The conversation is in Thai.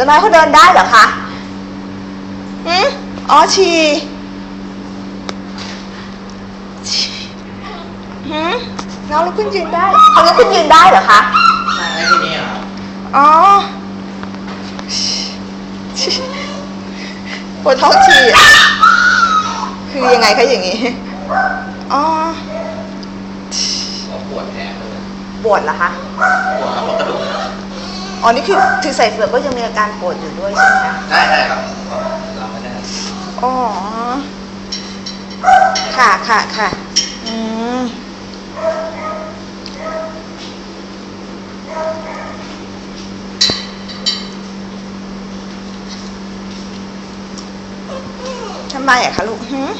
ส่วนน้อยเขาเดินได้เหรอคะหืมอ๋อฉี่ฉี่หืมน้องลุกขึ้นยืนได้เขาลุกขึ้นยืนได้เหรอคะใช่ไหมที่นี่เหรออ๋อปวดท้องฉี่อะคือยังไงคะอย่างนี้ อ๋อผมปวดแผลเลยปวดเหรอคะ ปวดครับปวดกระดูก อ๋อนี่คือถึงใส่เฟือกก็ยังมีอาการปวดอยู่ด้วยใช่ไหมคะได้ได้ครับเราไม่ได้อ๋อ ค่ะค่ะค่ะอืมทำไมอะคะลูกหืม